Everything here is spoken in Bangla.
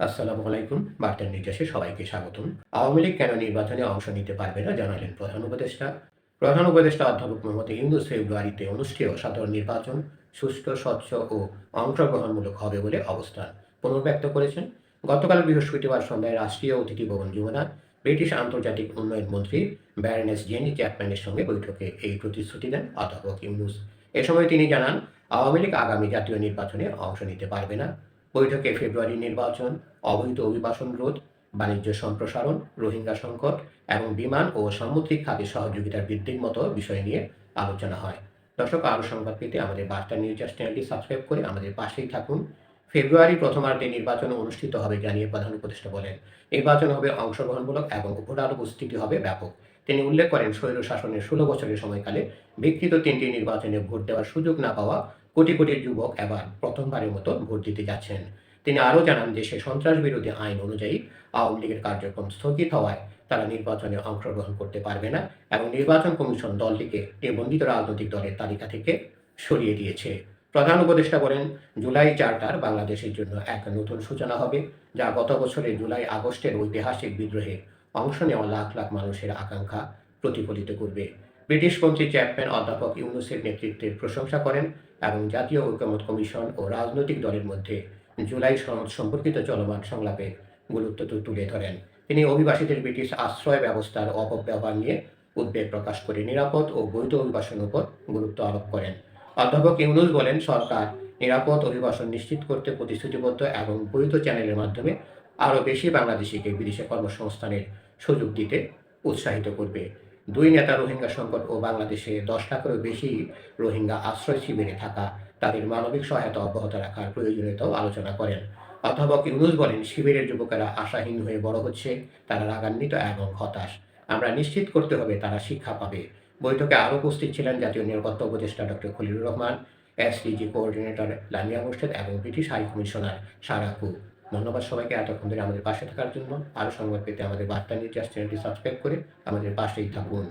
আসসালামু আলাইকুম বার্তার নির্দেশে সবাইকে স্বাগতম। আওয়ামী লীগ কেন নির্বাচনে অংশ নিতে পারবে না জানালেন প্রধান উপদেষ্টা। প্রধান উপদেষ্টা অধ্যাপক মোহাম্মদ ইউনুস ফেব্রুয়ারিতে অনুষ্ঠেয় সাধারণ নির্বাচন সুষ্ঠু, স্বচ্ছ ও অংশগ্রহণমূলক হবে বলে অবস্থান পুনর্ব্যক্ত করেছেন। গতকাল বৃহস্পতিবার সন্ধ্যায় রাষ্ট্রীয় অতিথি ভবন যমুনা ব্রিটিশ আন্তর্জাতিক উন্নয়ন মন্ত্রী ব্যারনেস জেনি চ্যাপম্যানের সঙ্গে বৈঠকে এই প্রতিশ্রুতি দেন অধ্যাপক ইউনুস। এ সময় তিনি জানান, আওয়ামী লীগ আগামী জাতীয় নির্বাচনে অংশ নিতে পারবে না। বৈঠকে ফেব্রুয়ারি নির্বাচন, অবৈধ অভিবাসন রোধ, বাণিজ্য সম্প্রসারণ, রোহিঙ্গা সংকট এবং বিমান ও সামুদ্রিক খাতে সহযোগিতার বৃদ্ধির মতো বিষয় নিয়ে আলোচনা হয়। দর্শক, আরও সংবাদ পেতে আমাদের বার্তা নিউজ চ্যানেলটি সাবস্ক্রাইব করে আমাদের পাশেই থাকুন। ফেব্রুয়ারি প্রথমার্ধে নির্বাচন অনুষ্ঠিত হবে, জানিয়ে প্রধান উপদেষ্টা বলেন। নির্বাচন হবে অংশগ্রহণমূলক এবং ভোটার উপস্থিতি হবে ব্যাপক। তিনি উল্লেখ করেন, স্বৈর শাসনের ষোলো বছরের সময়কালে বিকৃত তিনটি নির্বাচনে ভোট দেওয়ার সুযোগ না পাওয়া কোটি কোটি যুবক এবার প্রথমবারের মতো ভোট দিতে যাচ্ছেন। তিনি আরও জানান দেশে সন্ত্রাস বিরোধী আইন অনুযায়ী আওয়ামী লীগের কার্যক্রম স্থগিত হওয়ায় তারা নির্বাচনে অংশগ্রহণ করতে পারবে না এবং নির্বাচন কমিশন দলটিকে নিবন্ধিত রাজনৈতিক দলের তালিকা থেকে সরিয়ে দিয়েছে। প্রধান উপদেষ্টা বলেন, জুলাই চার্টার বাংলাদেশের জন্য এক নতুন সূচনা হবে, যা গত বছরের জুলাই আগস্টের ঐতিহাসিক বিদ্রোহে অংশ নেওয়া লাখ লাখ মানুষের আকাঙ্ক্ষা প্রতিফলিত করবে। ব্রিটিশ মন্ত্রী চ্যাপম্যান অধ্যাপক ইউনুসের নেতৃত্বের প্রশংসা করেন এবং জাতীয় ঐক্যমত কমিশন ও রাজনৈতিক দলের মধ্যে জুলাই সনদ সম্পর্কিত চলমান সংলাপে গুরুত্ব তুলে ধরেন। তিনি অভিবাসীদের ব্রিটিশ আশ্রয় ব্যবস্থার অপব্যবহার নিয়ে উদ্বেগ প্রকাশ করে নিরাপদ ও বৈধ অভিবাসনের উপর গুরুত্ব আরোপ করেন। অধ্যাপক ইউনুস বলেন, সরকার নিরাপদ অভিবাসন নিশ্চিত করতে প্রতিশ্রুতিবদ্ধ এবং বৈধ চ্যানেলের মাধ্যমে আরও বেশি বাংলাদেশিকে বিদেশে কর্মসংস্থানের সুযোগ দিতে উৎসাহিত করবে। দুই নেতা রোহিঙ্গা সংকট ও বাংলাদেশে দশ লাখেরও বেশি রোহিঙ্গা আশ্রয় শিবিরে থাকা, তাদের মানবিক সহায়তা অব্যাহত রাখার প্রয়োজনীয়তাও আলোচনা করেন। অধ্যাপক ইউনুস বলেন, শিবিরের যুবকেরা আশাহীন হয়ে বড় হচ্ছে, তারা রাগান্বিত এবং হতাশ। আমরা নিশ্চিত করতে হবে তারা শিক্ষা পাবে। বৈঠকে আরও উপস্থিত ছিলেন জাতীয় নিরাপত্তা উপদেষ্টা doctor Khalilur Rahman, SDG coordinator Lamia Murshed এবং ব্রিটিশ হাই কমিশনার সারাকু ধন্যবাদ সবাইকে। এতক্ষণ ধরে আমাদের পাশে থাকার জন্য আরও সংবাদ পেতে আমাদের বার্তা নিউজ চ্যানেলটি সাবস্ক্রাইব করে আমাদের পাশেই থাকুন।